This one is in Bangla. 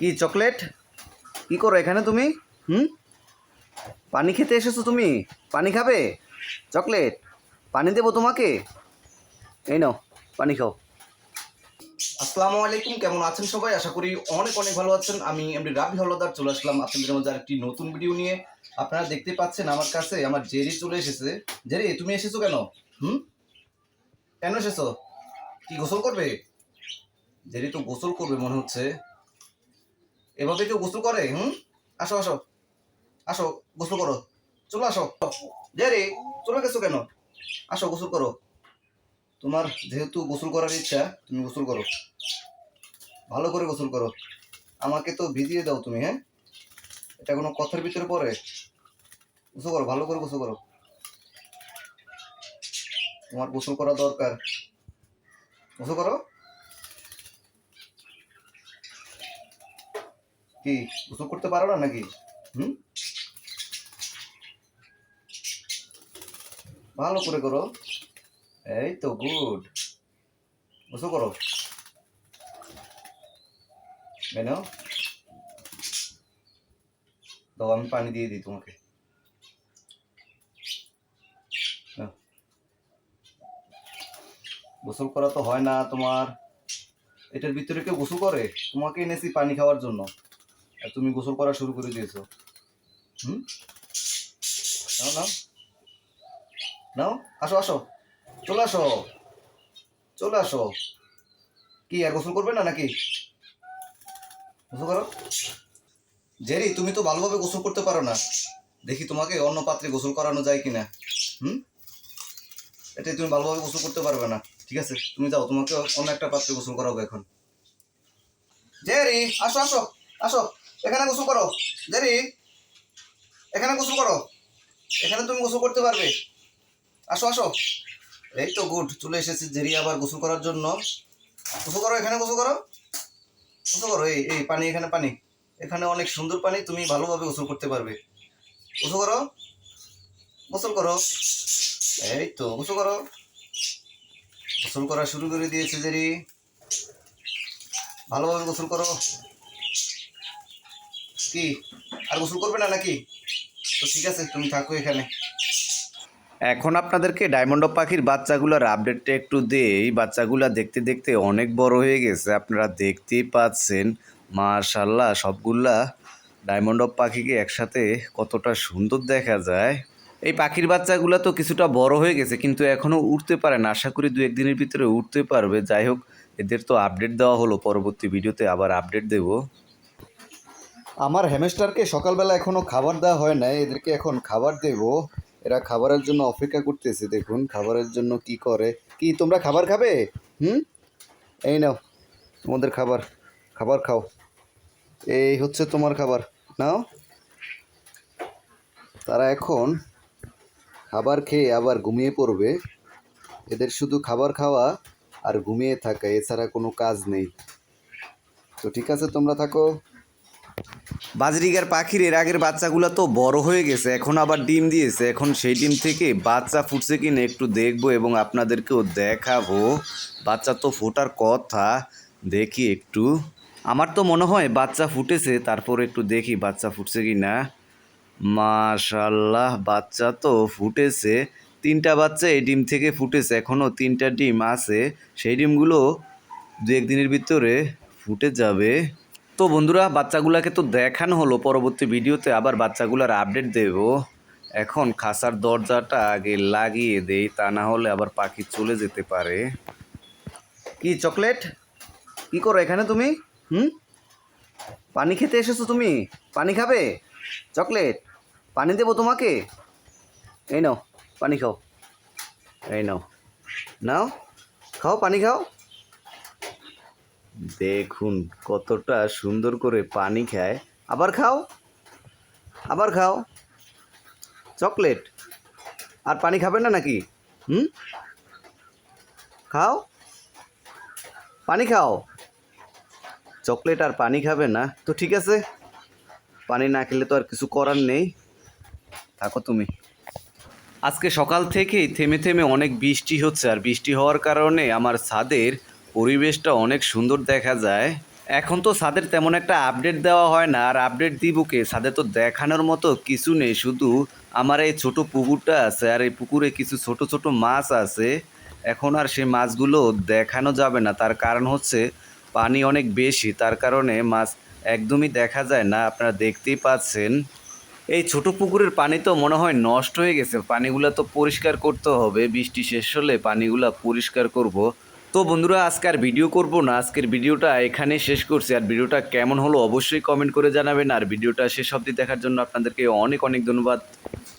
কি চকলেট? কি করো এখানে তুমি? হুম? পানি খেতে এসেছ তুমি? পানি খাবে? চকলেট? পানি দেবো তোমাকে? এই নাও, পানি খাও। আসসালামু আলাইকুম, কেমন আছেন সবাই? আশা করি অনেক অনেক ভালো আছেন। আমি এমডি রাবি হলদার চলে আসলাম আপনাদের মধ্যে আরেকটি নতুন ভিডিও নিয়ে। আপনারা দেখতে পাচ্ছেন আমার কাছে, আমার জেরি চলে এসেছে। জেরি, তুমি এসেছ কেন? হুম? কেন এসেছ? কি গোসল করবে? জেরি তো গোসল করবে মনে হচ্ছে। এভাবে কেউ গোসল করে? হুম? আসো আসো। আসো, গোসল করো। চলো আসো। জেরি চলে গেছো কেন? আসো, গোসল করো। তোমার যেহেতু গোসল করার ইচ্ছা, তুমি গোসল করো। ভালো করে গোসল করো। আমাকে তো ভিজিয়ে দাও তুমি হ্যাঁ? এটা কোনো কথার ভিতরে পড়ে? গোসল করো, ভালো করে গোসল করো। তোমার গোসল করা দরকার। গোসল করো? কি, গোসল করতে পারো না নাকি? হুম? ভালো করে করো। এই তো গুড গোসল করো। মেনো দাও, আমি পানি দিয়ে দিই তোমাকে। গোসল করা তো হয় না তোমার। এটার ভিতরে কেউ গোসল করে? তোমাকে এনেছি পানি খাওয়ার জন্য। তুমি গোসল করা শুরু করে দিয়েছ। হুম? নাও নাও। নাও, আসো আসো। চলে আসো। চলে আসো। কি, আর গোসল করবে না নাকি? গোসল করো। জেরি, তুমি তো ভালোভাবে গোসল করতে পারো না। দেখি তোমাকে অন্য পাত্রে গোসল করানো যায় কিনা। হুম? এটাই তুমি ভালোভাবে গোসল করতে পারবে না। ঠিক আছে, তুমি যাও, তোমাকে অন্য একটা পাত্রে গোসল করাবো এখন। জেরি, আসো আসো আসো। এখানে গোসল করো। জেরি এখানে গোসল করো। এখানে তুমি গোসল করতে পারবে। আসো আসো। এই তো গুড, চলে এসেছি জেরি আবার গোসল করার জন্য। গোসল করো, এখানে গোসল করো। গোসল করো, এই এই, পানি, এখানে পানি। এখানে অনেক সুন্দর পানি, তুমি ভালোভাবে গোসল করতে পারবে। গোসল করো। গোসল করো। এই তো, গোসল করো। গোসল করা শুরু করে দিয়েছে জেরি ভালোভাবে গোসল করো। কি? আর গোসল করবে না নাকি? তো ঠিক আছে, তুমি থাকো এখানে। এখন আপনাদেরকে ডায়মন্ড পাখির বাচ্চাগুলোর আপডেটটা একটু দেই। বাচ্চাগুলো দেখতে দেখতে অনেক বড় হয়ে গেছে। আপনারা দেখতেই পাচ্ছেন মাশাল্লাহ সবগুলা ডায়মন্ড পাখিকে একসাথে কতটা সুন্দর দেখা যায়। এই পাখির বাচ্চাগুলো তো কিছুটা বড় হয়ে গেছে, কিন্তু এখনও উঠতে পারে না। আশা করি দু একদিনের ভিতরে উঠতে পারবে। যাই হোক, এদের তো আপডেট দেওয়া হলো। পরবর্তী ভিডিওতে আবার আপডেট দেব। আমার হ্যামস্টারকে সকালবেলা এখনও খাবার দেওয়া হয় না এদেরকে এখন খাবার দেব। এরা খাবারের জন্য অপেক্ষা করতেছে, দেখুন খাবারের জন্য কি করে। কি, তোমরা খাবার খাবে? হুম? এই নাও, তোমাদের খাবার খাবার খাও। এই হচ্ছে তোমার খাবার, নাও। তারা এখন খাবার খেয়ে আবার ঘুমিয়ে পড়বে। এদের শুধু খাবার খাওয়া আর ঘুমিয়ে থাকা, এছাড়া কোনো কাজ নেই। তো ঠিক আছে, তোমরা থাকো। বাজরিগার পাখির এর আগের বাচ্চাগুলো তো বড় হয়ে গেছে, এখন আবার ডিম দিয়েছে। এখন সেই ডিম থেকে বাচ্চা ফুটছে কি না একটু দেখব এবং আপনাদেরকেও দেখাবো। বাচ্চা তো ফোটার কথা, দেখি একটু। আমার তো মনে হয় বাচ্চা ফুটেছে, তারপর একটু দেখি বাচ্চা ফুটছে কি না মাশাল্লাহ, বাচ্চা তো ফুটেছে। তিনটা বাচ্চা এই ডিম থেকে ফুটেছে এখনও তিনটা ডিম আছে। সেই ডিমগুলো দু একদিনের ভিতরে ফুটে যাবে। তো বন্ধুরা, বাচ্চাগুলোকে তো দেখানো হলো, পরবর্তী ভিডিওতে আবার বাচ্চাগুলোর আপডেট দেব। এখন খাসার দরজাটা আগে লাগিয়ে দেই, তা না হলে আবার পাখি চলে যেতে পারে। কি, চকলেট? কি করো এখানে তুমি? হুম? পানি খেতে এসেছ তুমি? পানি খাবে? চকলেট? পানি দেবো তোমাকে? এই নাও, পানি খাও। এই নাও। নাও, খাও, পানি খাও। দেখুন, কতটা সুন্দর করে পানি খায়। আবার খাও আবার খাও। চকলেট। আর পানি খাবে না নাকি? হুম? খাও। পানি খাও। চকলেট আর পানি খাবে না। তো ঠিক আছে। পানি না খেলে তো আর কিছু করার নেই। থাকো তুমি। আজকে সকাল থেকেই থেমে থেমে অনেক বৃষ্টি হচ্ছে। আর বৃষ্টি হওয়ার কারণে আমার ছাদের পরিবেশটা অনেক সুন্দর দেখা যায়। এখন তো সাদের তেমন একটা আপডেট দেওয়া হয় না, আর আপডেট দিব কে? সাদের তো দেখানোর মতো কিছু নেই, শুধু আমার এই ছোট পুকুরটা আছে, আর এই পুকুরে কিছু ছোট ছোট মাছ আছে। এখন আর সেই মাছগুলো দেখানো যাবে না, তার কারণ হচ্ছে পানি অনেক বেশি, তার কারণে মাছ একদমই দেখা যায় না, আপনারা দেখতেই পাচ্ছেন। এই ছোট পুকুরের পানি তো মনে হয় নষ্ট হয়ে গেছে, পানিগুলো তো পরিষ্কার করতে হবে, বৃষ্টি শেষ হলে পানিগুলো পরিষ্কার করব। তো বন্ধুরা, আজকে আর ভিডিও করব না। আজকের ভিডিওটা এখানে শেষ করছি। আর ভিডিওটা কেমন হলো অবশ্যই কমেন্ট করে জানাবেন। আর ভিডিওটা শেষ অবধি দেখার জন্য আপনাদেরকে অনেক অনেক ধন্যবাদ।